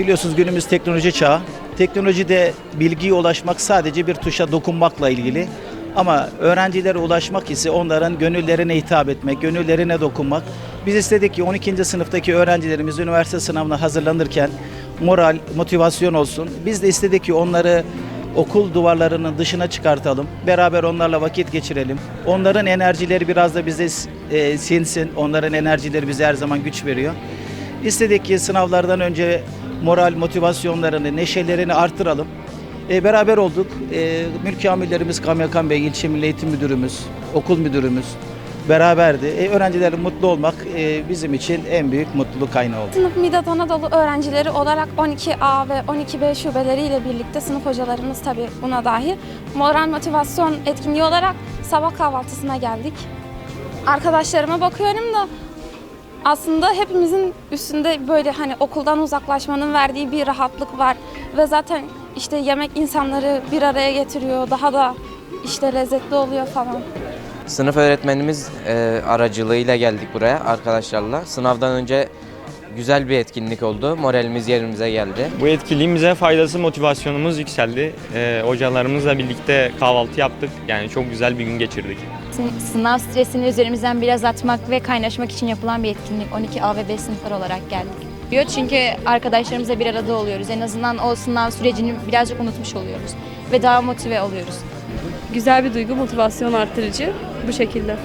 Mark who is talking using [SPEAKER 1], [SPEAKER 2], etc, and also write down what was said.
[SPEAKER 1] biliyorsunuz günümüz teknoloji çağı. Teknolojide bilgiye ulaşmak sadece bir tuşa dokunmakla ilgili. Ama öğrencilere ulaşmak ise onların gönüllerine hitap etmek, gönüllerine dokunmak. Biz istedik ki 12. sınıftaki öğrencilerimiz üniversite sınavına hazırlanırken moral, motivasyon olsun. Biz de istedik ki onları okul duvarlarının dışına çıkartalım. Beraber onlarla vakit geçirelim. Onların enerjileri biraz da bize e, sinsin. Onların enerjileri bize her zaman güç veriyor. İstedik ki sınavlardan önce moral motivasyonlarını, neşelerini artıralım. E, beraber olduk. E, mülki amirlerimiz Kaymakam Bey, ilçe milli eğitim müdürümüz, okul müdürümüz beraberdi. E, öğrencilerin mutlu olmak e, bizim için en büyük mutluluk kaynağı oldu.
[SPEAKER 2] Sınıf Midat Anadolu öğrencileri olarak 12A ve 12B şubeleriyle birlikte sınıf hocalarımız tabii buna dahil moral motivasyon etkinliği olarak sabah kahvaltısına geldik. Arkadaşlarıma bakıyorum da aslında hepimizin üstünde böyle hani okuldan uzaklaşmanın verdiği bir rahatlık var ve zaten işte yemek insanları bir araya getiriyor daha da işte lezzetli oluyor falan.
[SPEAKER 3] Sınıf öğretmenimiz e, aracılığıyla geldik buraya arkadaşlarla. Sınavdan önce güzel bir etkinlik oldu. Moralimiz yerimize geldi.
[SPEAKER 4] Bu etkinliğimize faydası motivasyonumuz yükseldi. Ee, hocalarımızla birlikte kahvaltı yaptık. Yani çok güzel bir gün geçirdik.
[SPEAKER 5] Sınav stresini üzerimizden biraz atmak ve kaynaşmak için yapılan bir etkinlik. 12A ve B sınıflar olarak geldik. Diyor Çünkü arkadaşlarımızla bir arada oluyoruz. En azından o sınav sürecini birazcık unutmuş oluyoruz. Ve daha motive oluyoruz.
[SPEAKER 6] Güzel bir duygu, motivasyon arttırıcı bu şekilde.